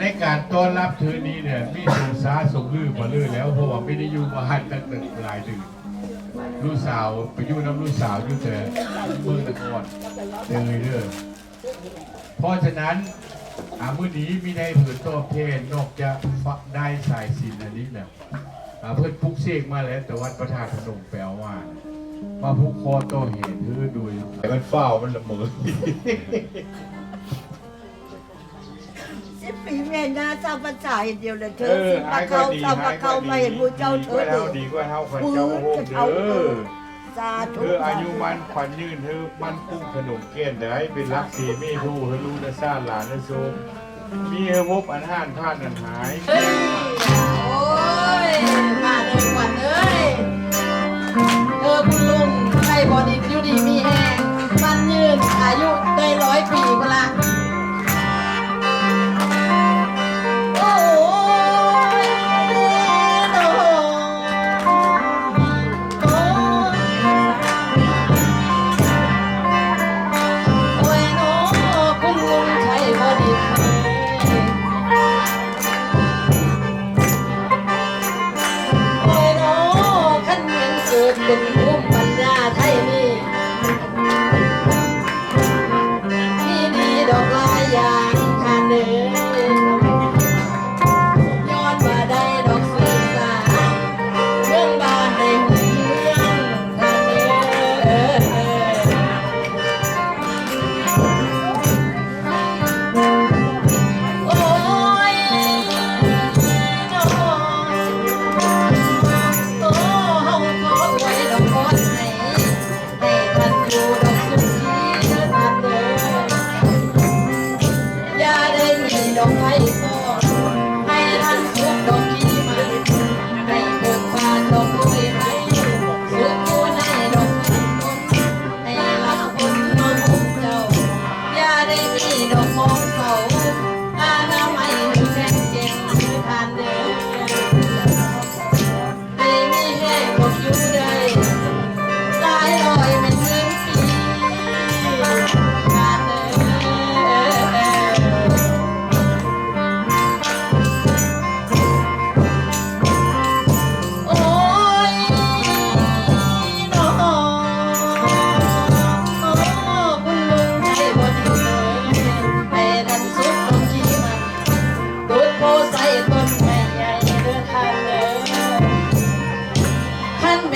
ในการต้อนรับเธอนี้เนี่ยมีสงสาสงลือมาลือแล้วเพราะว่าไม่ได้อยู่มาหันตั้งแต่หลายเดือนลูกสาวไปอยู่น้ำลูกสาวอยู่แต่เมืองนครเจอเด้อเพราะฉะนั้นอามือนี้มีได้ผืนตอบแทนนอกจากฟักได้สายสินอันนี้แล้วอ่าเพิ่นปลุกเสกมาแล้ว แต่วัดประธานพนมแปลว่ามาพุกคอโตเห็นเธอดูแต่มันเฝ้ามันละเมอ ปีแม่นาเจ้าภาษาเห็นเดียวเลยเธอสิมาเข้าเจ้ามาเข้ามาเห็นมูเจ้าเธอเท่าเดีดียวกว่าเท่าคนมืเจ้าอโฮมจะเด้เอาเธออสาธุเธออายุมันขวัญยืนเธอมันกุ้งขนมเกี้ยนได้เป็นรักสีมีผู้เธอรู้นะซ่าหลานนะโซมมีเฮพบอันห้านท่านอันหายเฮ้ยโอ้ยมาเลยขวัญเอ้ยเออคุณลุงใครบอดีอยู่ดีมีแห้ เ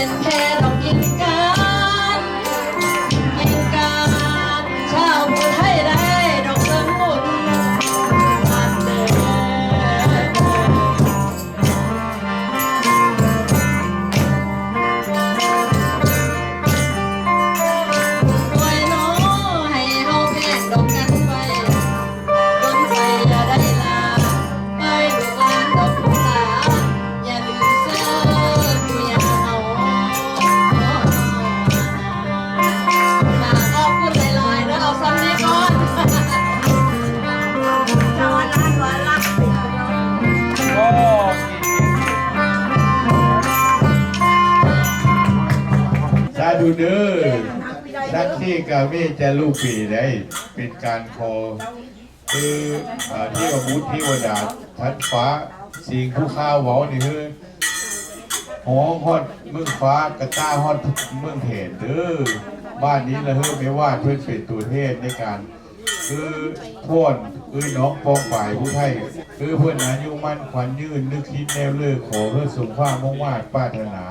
เป็นแค่ สาธุเด้อสักที่กาเมจะลูกปีได้เป็นการขอคืออที่ว่าบุตรที่วดาทัดฟ้า สิ่งผู้ข้าวเว้านี่คือหอฮอดเมืองฟ้ากระต้าฮอดเมืองเห็นเด้อบ้านนี้ละเฮ้อไม่ว่าเพื่อนเป็นตัวเทศในการ คือพ่นคือน้องปองฝ่ายผู้ไทยคือเพื่อนอายุมั่นขวัญยืนนึกคิดแนวเลิกขอเพื่อสมความมุ่งมา่ปรารถนา